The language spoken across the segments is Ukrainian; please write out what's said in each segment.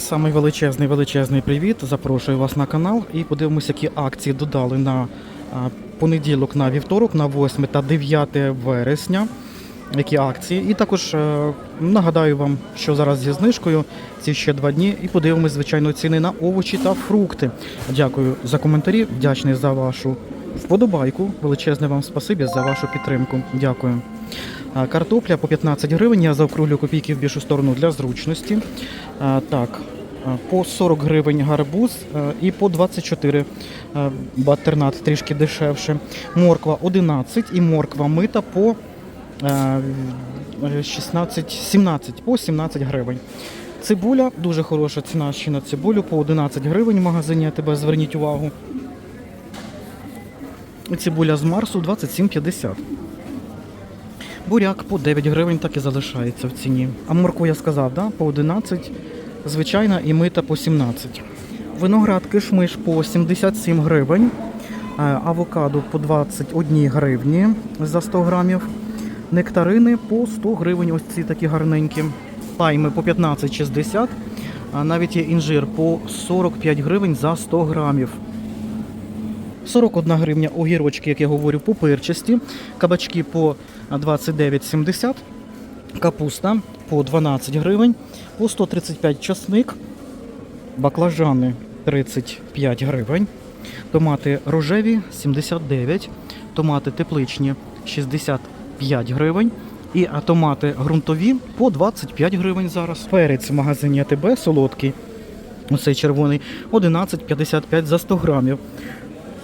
Самий величезний величезний привіт. Запрошую вас на канал і подивимося, які акції додали на понеділок, на вівторок, на 8 та 9 вересня. Які акції. І також е, нагадаю вам, що зараз зі знижкою ці ще два дні. І подивимось, звичайно, ціни на овочі та фрукти. Дякую за коментарі, вдячний за вашу вподобайку. Величезне вам спасибі за вашу підтримку. Дякую. Картопля по 15 гривень. Я заокруглю копійки в більшу сторону для зручності. Так, по 40 гривень гарбуз і по 24 батернат трішки дешевше. Морква 11 і морква мита по 16, 17, по 17 гривень. Цибуля дуже хороша ціна ще на цибулю по 11 гривень в магазині. Я тебе зверніть увагу. Цибуля з Марсу 27,50. Буряк по 9 гривень так і залишається в ціні. А морку я сказав, да? по 11, звичайна і мита по 17. Виноград кишмиш по 77 гривень, а, авокадо по 21 гривні за 100 грамів, нектарини по 100 гривень, ось ці такі гарненькі. Пайми по 15,60, а навіть є інжир по 45 гривень за 100 грамів. 41 гривня огірочки, як я говорю, по пирчасті, кабачки по 29,70, капуста по 12 гривень, по 135 часник, баклажани 35 гривень, томати рожеві 79, томати тепличні 65 гривень. І томати ґрунтові по 25 гривень зараз. Перець в магазині АТБ солодкий, оцей червоний, 11,55 за 100 грамів.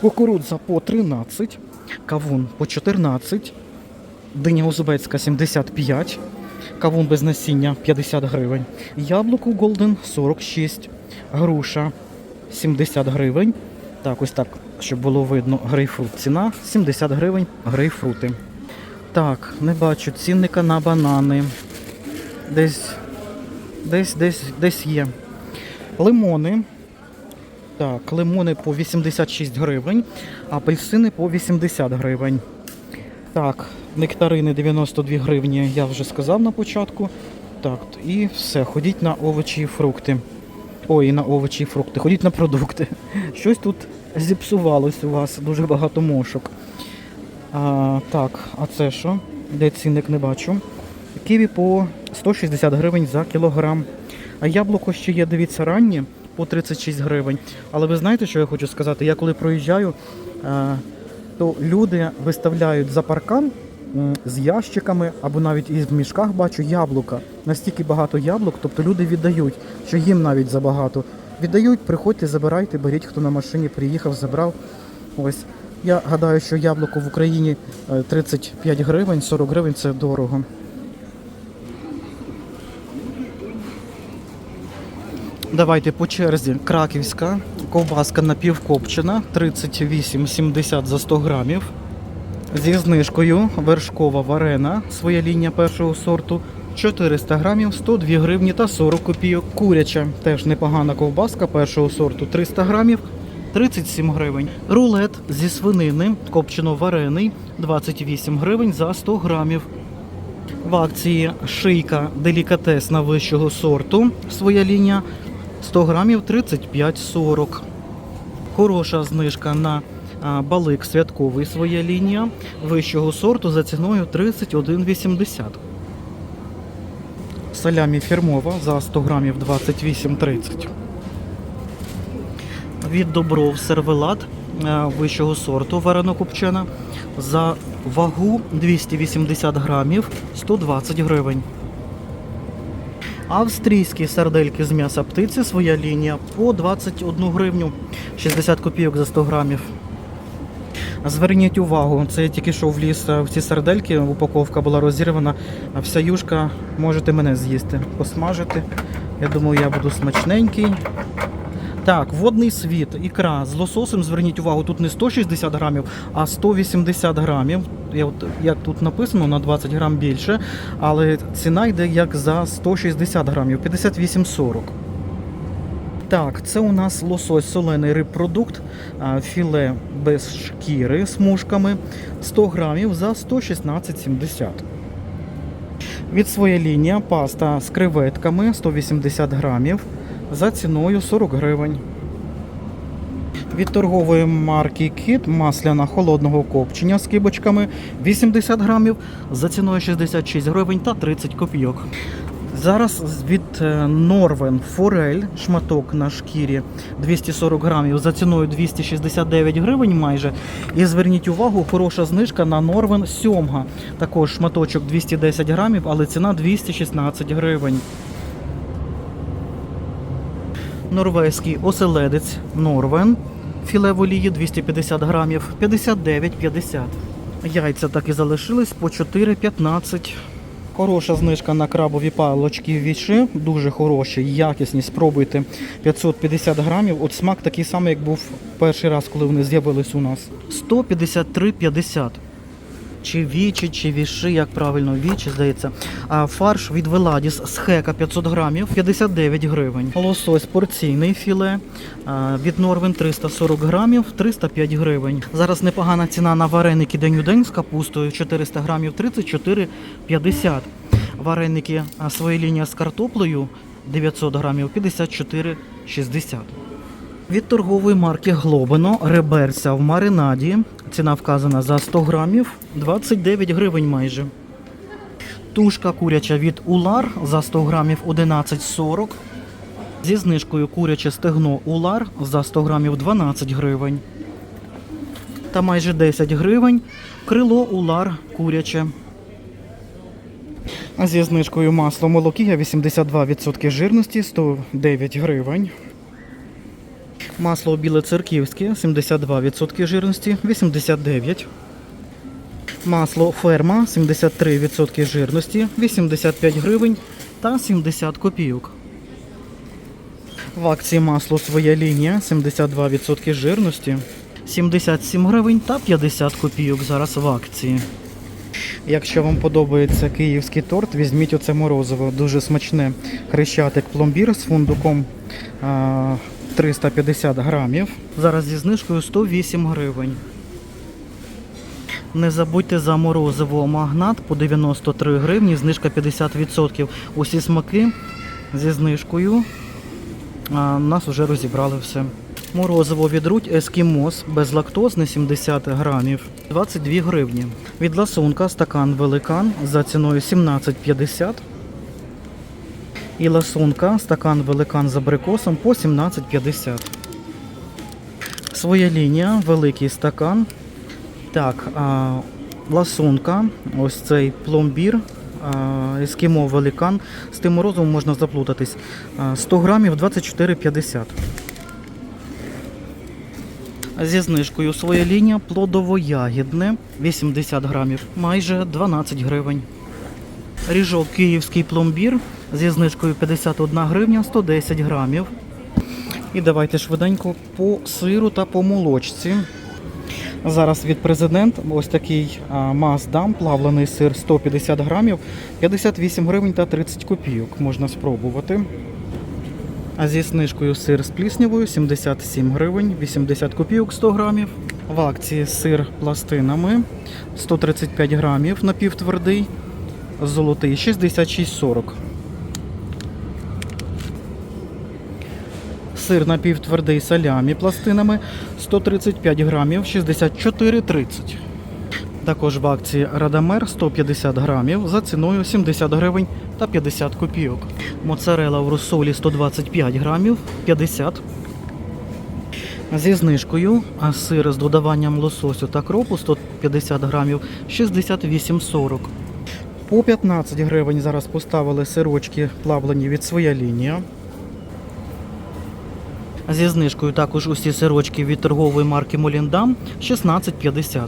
Кукурудза по 13, кавун по 14, диня узбецька 75, кавун без насіння 50 гривень, яблуко Голден 46, груша 70 гривень. Так, ось так, щоб було видно, грейпфрут ціна 70 гривень грейпфрути. Так, не бачу цінника на банани. Десь, десь, десь, десь є. Лимони так, лимони по 86 гривень, апельсини по 80 гривень. Так, нектарини 92 гривні, я вже сказав на початку. Так, і все, ходіть на овочі і фрукти. Ой, на овочі і фрукти, ходіть на продукти. Щось тут зіпсувалось у вас, дуже багато мошок. А, так, а це що? Де цінник не бачу. Ківі по 160 гривень за кілограм. А яблуко ще є, дивіться, раннє по 36 гривень. Але ви знаєте, що я хочу сказати? Я коли проїжджаю, е, то люди виставляють за паркан з ящиками або навіть і в мішках бачу яблука. Настільки багато яблук, тобто люди віддають, що їм навіть забагато. Віддають, приходьте, забирайте, беріть, хто на машині приїхав, забрав. Ось. Я гадаю, що яблуко в Україні е, 35 гривень, 40 гривень це дорого. Давайте по черзі. Краківська ковбаска напівкопчена 38,70 за 100 грамів. Зі знижкою вершкова варена, своя лінія першого сорту 400 грамів, 102 гривні та 40 копійок. Куряча теж непогана ковбаска першого сорту 300 грамів, 37 гривень. Рулет зі свинини копчено варений 28 гривень за 100 грамів. В акції шийка делікатесна вищого сорту. Своя лінія 100 грамів 35,40. Хороша знижка на балик святковий своя лінія вищого сорту за ціною 31,80. Салямі фірмова за 100 грамів 28,30. Від добров сервелат вищого сорту варено-копчена за вагу 280 грамів 120 гривень. Австрійські сардельки з м'яса птиці, своя лінія по 21 гривню 60 копійок за 100 грамів. Зверніть увагу, це я тільки що в ліс в ці сардельки, упаковка була розірвана, а вся юшка можете мене з'їсти, посмажити. Я думаю, я буду смачненький. Так, водний світ, ікра з лососем, зверніть увагу, тут не 160 грамів, а 180 грамів. Я от, як тут написано, на 20 грам більше, але ціна йде як за 160 грамів, 58,40. Так, це у нас лосось солений рибпродукт, філе без шкіри з мушками 100 грамів за 116,70. Від своя лінія паста з креветками 180 грамів за ціною 40 гривень. Від торгової марки Кіт масляна холодного копчення з кибочками 80 грамів за ціною 66 гривень та 30 копійок. Зараз від е, Норвен Форель шматок на шкірі 240 грамів за ціною 269 гривень майже. І зверніть увагу, хороша знижка на Норвен Сьомга. Також шматочок 210 грамів, але ціна 216 гривень. Норвезький оселедець Норвен. Філе в олії 250 грамів 59,50. Яйця так і залишились по 4,15. Хороша знижка на крабові палочки віши. Дуже хороші, якісні. Спробуйте 550 грамів. От смак такий самий, як був перший раз, коли вони з'явились у нас. 153,50. Чи вічі, чи віши, як правильно, вічі, здається. Фарш від Веладіс з хека 500 грамів 59 гривень. Лосось порційний філе від Норвен 340 грамів 305 гривень. Зараз непогана ціна на вареники день у день з капустою 400 грамів 34,50. Вареники а, лінія з картоплею 900 грамів 54,60. Від торгової марки Глобино реберця в маринаді. Ціна вказана за 100 грамів 29 гривень майже. Тушка куряча від Улар за 100 грамів 11,40. Зі знижкою куряче стегно Улар за 100 грамів 12 гривень. Та майже 10 гривень крило Улар куряче. Зі знижкою масло молокія 82% жирності 109 гривень. Масло біле церківське 72% жирності 89. Масло ферма 73% жирності 85 гривень та 70 копійок. В акції масло своя лінія 72% жирності 77 гривень та 50 копійок зараз в акції. Якщо вам подобається київський торт, візьміть оце морозиво. Дуже смачне. Хрещатик пломбір з фундуком 350 грамів. Зараз зі знижкою 108 гривень. Не забудьте за морозиво магнат по 93 гривні, знижка 50%. Усі смаки зі знижкою. А, нас вже розібрали все. Морозиво від Руть Ескімос безлактозне 70 грамів 22 гривні. Від ласунка стакан великан за ціною 17,50. І ласунка стакан великан з абрикосом по 17,50. Своя лінія, великий стакан. Так, а, ласунка, ось цей пломбір, ескімо великан. З тим морозивом можна заплутатись. 100 грамів 24,50. Зі знижкою своя лінія плодово-ягідне 80 грамів, майже 12 гривень. Ріжок київський пломбір зі знижкою 51 гривня 110 грамів. І давайте швиденько по сиру та по молочці. Зараз від президент ось такий Маздам, плавлений сир 150 грамів, 58 гривень та 30 копійок. Можна спробувати. А зі знижкою сир з пліснявою 77 гривень, 80 копійок 100 грамів. В акції сир пластинами 135 грамів напівтвердий, золотий 66,40. Сир напівтвердий салямі пластинами 135 грамів 64,30. Також в акції Радамер 150 грамів за ціною 70 гривень та 50 копійок. Моцарела в розсолі 125 грамів 50. Зі знижкою, а сир з додаванням лососю та кропу 150 грамів 68,40. По 15 гривень зараз поставили сирочки плавлені від своя лінія. Зі знижкою також усі сирочки від торгової марки Моліндам 16,50.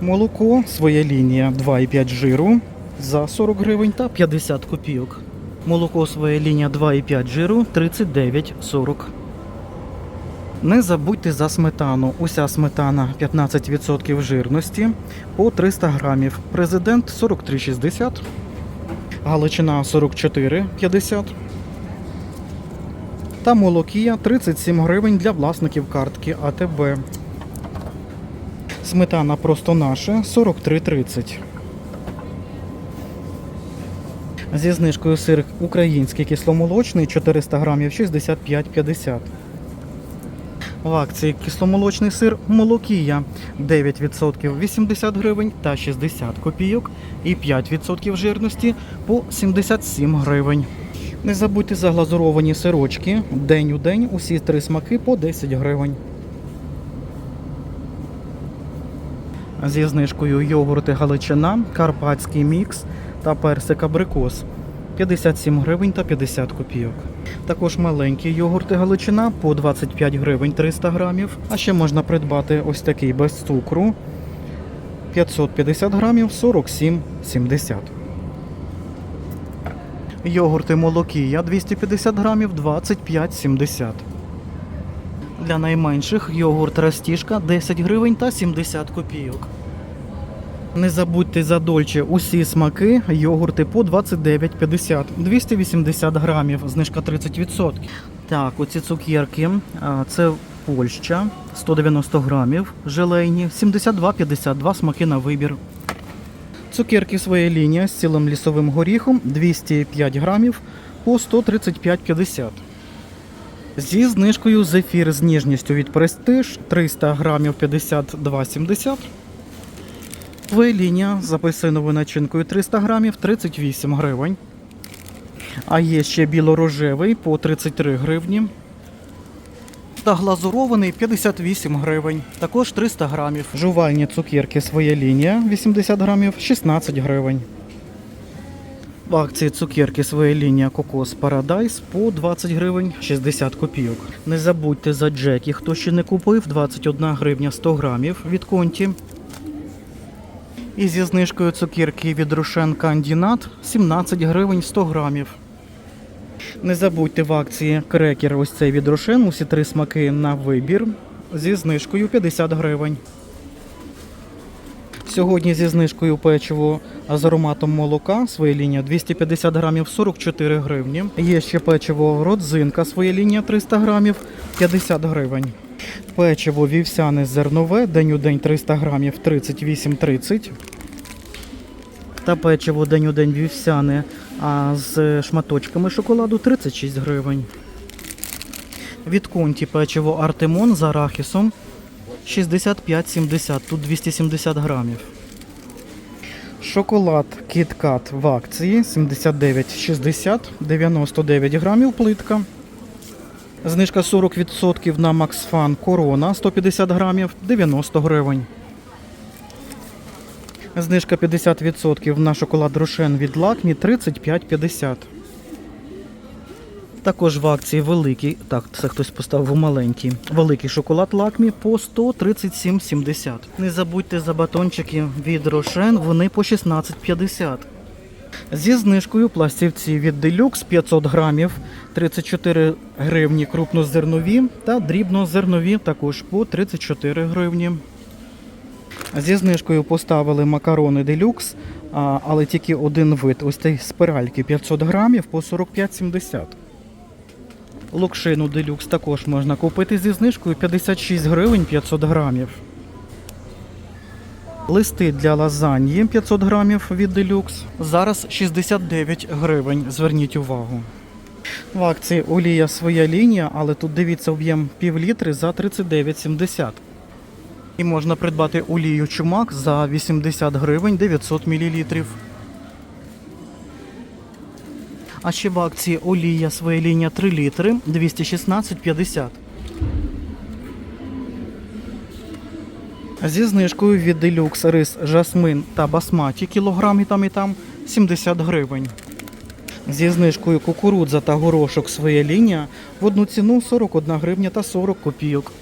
Молоко, своя лінія 2,5 жиру за 40 гривень та 50 копійок. Молоко своя лінія 2,5 жиру 39,40. Не забудьте за сметану. Уся сметана 15% жирності по 300 грамів. Президент 43,60. Галичина 44,50. Та молокія 37 гривень для власників картки АТБ. Сметана просто наша 43,30. Зі знижкою сир український кисломолочний 400 грамів 65,50. В акції кисломолочний сир Молокія 9% 80 гривень та 60 копійок і 5% жирності по 77 гривень. Не забудьте за глазуровані сирочки. День у день усі три смаки по 10 гривень. Зі знижкою йогурти Галичина, Карпатський мікс та персик абрикос 57 гривень та 50 копійок. Також маленькі йогурти Галичина по 25 гривень 300 грамів. А ще можна придбати ось такий без цукру 550 грамів 47,70. Йогурти Молокія 250 грамів 25,70. Для найменших йогурт Растішка 10 гривень та 70 копійок. Не забудьте за дольче усі смаки, йогурти по 29,50, 280 грамів, знижка 30%. Так, оці цукерки, це Польща, 190 грамів, желейні, 72,52 смаки на вибір. Цукерки своя лінія з цілим лісовим горіхом 205 грамів по 135,50. Зі знижкою зефір з ніжністю від Престиж 300 грамів 52,70. Твоя лінія з апельсиновою начинкою 300 грамів 38 гривень. А є ще білорожевий по 33 гривні. Та глазурований 58 гривень. Також 300 грамів. Жувальні цукерки своя лінія 80 грамів 16 гривень. В акції цукерки своя лінія Кокос Парадайс по 20 гривень 60 копійок. Не забудьте за Джекі, хто ще не купив 21 гривня 100 грамів від конті. І зі знижкою цукерки від Рошен Кандінат 17 гривень 100 грамів. Не забудьте в акції крекер ось цей від Рошен, усі три смаки на вибір зі знижкою 50 гривень. Сьогодні зі знижкою печиво з ароматом молока, своя лінія 250 грамів 44 гривні. Є ще печиво родзинка, своя лінія 300 грамів 50 гривень. Печиво вівсяне зернове, день у день 300 грамів 38,30. Та печиво день у день вівсяне а з шматочками шоколаду 36 гривень. Від конті печиво Артемон з арахісом 65,70, тут 270 грамів. Шоколад KitKat в акції 79,60, 99 грамів плитка. Знижка 40% на MaxFun Corona 150 грамів 90 гривень. Знижка 50% на шоколад Рошен від Лакмі 35,50. Також в акції великий, так, це хтось поставив маленький. Великий шоколад Лакмі по 137,70. Не забудьте за батончики від Рошен, вони по 16,50. Зі знижкою пластівці від Deluxe 500 грамів 34 гривні крупнозернові та дрібнозернові також по 34 гривні. Зі знижкою поставили макарони а, але тільки один вид. Ось цей спиральки 500 грамів по 45,70. Локшину Делюкс також можна купити зі знижкою 56 гривень 500 грамів. Листи для лазаньї 500 грамів від Делюкс. Зараз 69 гривень. Зверніть увагу. В акції олія своя лінія, але тут дивіться об'єм пів літри за 39,70. І можна придбати олію чумак за 80 гривень 900 мл. А ще в акції олія своя лінія 3 літри 216,50. Зі знижкою від Deluxe рис жасмин та басматі кілограм і там і там 70 гривень. Зі знижкою кукурудза та горошок своя лінія в одну ціну 41 гривня та 40 копійок.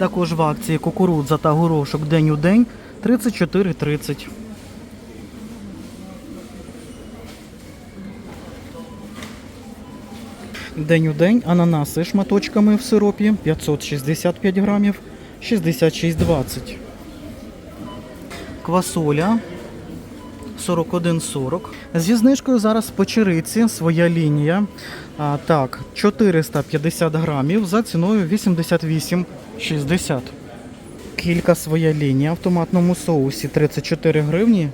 Також в акції кукурудза та горошок день у день 34,30. День у день ананаси шматочками в сиропі 565 грамів 66,20. Квасоля 41,40. Зі знижкою зараз по чириці своя лінія. А, так, 450 грамів за ціною 88,60. Кілька своя лінія в томатному соусі 34 гривні.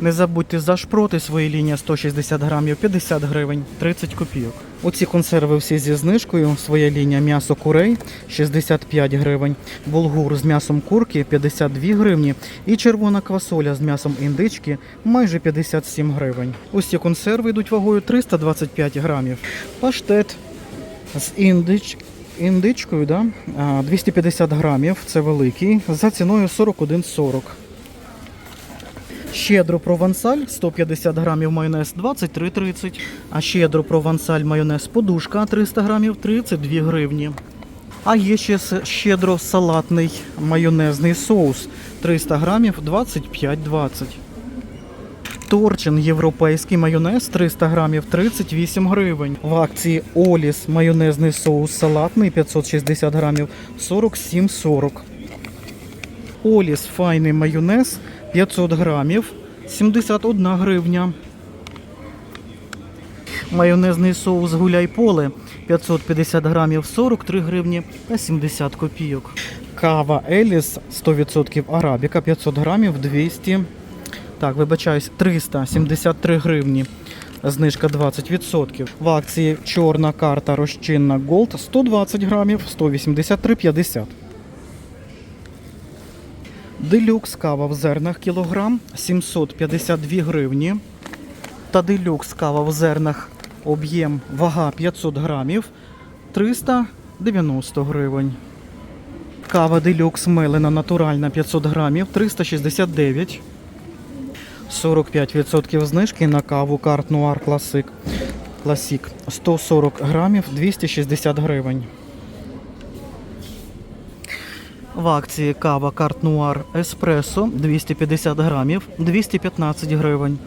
Не забудьте за шпроти свої лінія 160 грамів 50 гривень 30 копійок. Оці консерви всі зі знижкою. Своя лінія м'ясо курей 65 гривень, булгур з м'ясом курки 52 гривні і червона квасоля з м'ясом індички майже 57 гривень. Усі консерви йдуть вагою 325 грамів. Паштет з індич... індичкою да? 250 грамів, це великий, за ціною 41,40. Щедро провансаль 150 грамів майонез 23,30. А щедро провансаль майонез подушка 300 грамів 32 гривні. А є ще щедро салатний майонезний соус 300 грамів 25,20. Торчин європейський майонез 300 грамів 38 гривень. В акції Оліс майонезний соус салатний 560 грамів 47,40. Оліс файний майонез 500 грамів 71 гривня. Майонезний соус гуляй поле 550 грамів 43 гривні та 70 копійок. Кава Еліс 100% арабіка 500 грамів 200. Так, вибачаюсь, 373 гривні. Знижка 20%. В акції чорна карта розчинна Gold 120 грамів 183,50. Делюкс кава в зернах кілограм 752 гривні. Та делюкс кава в зернах об'єм вага 500 грамів 390 гривень. Кава делюкс мелена натуральна 500 грамів 369. 45% знижки на каву Карт Нуар Класик. Класік 140 грамів 260 гривень. В акції кава Карт Нуар Еспресо 250 грамів 215 гривень.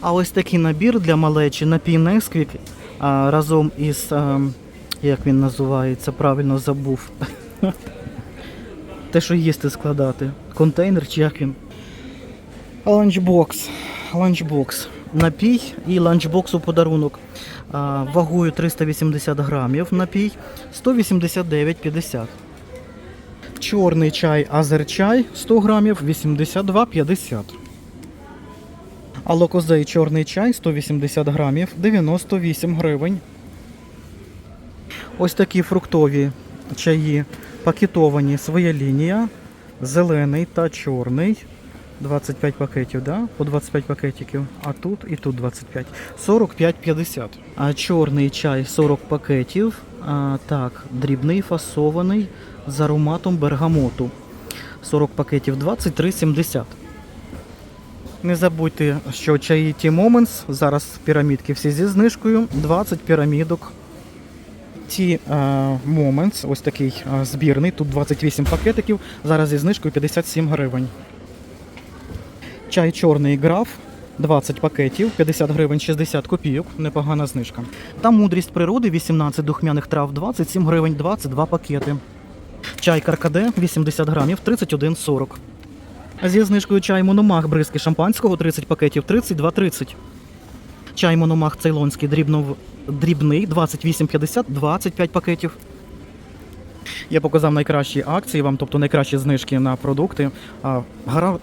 А ось такий набір для малечі напій Несквік разом із, як він називається, правильно забув. Те, що їсти складати. Контейнер чи як він? Ланчбокс. Ланчбокс. Напій і ланчбокс у подарунок. Вагою 380 грамів напій 189,50. Чорний чай азерчай 100 грамів 82,50. Алокозей чорний чай 180 грамів 98 гривень. Ось такі фруктові чаї пакетовані своя лінія. Зелений та чорний. 25 пакетів, да? По 25 пакетиків. А тут і тут 25. 45,50. А чорний чай 40 пакетів. А, так, дрібний фасований з ароматом бергамоту. 40 пакетів 23,70. Не забудьте, що чаї Ті Moments, зараз пірамідки всі зі знижкою, 20 пірамідок. Ті е, ось такий е, збірний, тут 28 пакетиків, зараз зі знижкою 57 гривень. Чай чорний граф, 20 пакетів, 50 гривень 60 копійок, непогана знижка. Та мудрість природи, 18 духмяних трав, 27 гривень 22 пакети. Чай Каркаде, 80 грамів, 31,40. Зі знижкою чай Мономах бризки шампанського 30 пакетів 32,30. Чай Мономах цейлонський дрібнов... дрібний 28,50 25 пакетів. Я показав найкращі акції вам, тобто найкращі знижки на продукти. А,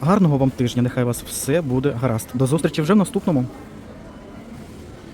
Гарного вам тижня, нехай вас все буде гаразд. До зустрічі вже в наступному.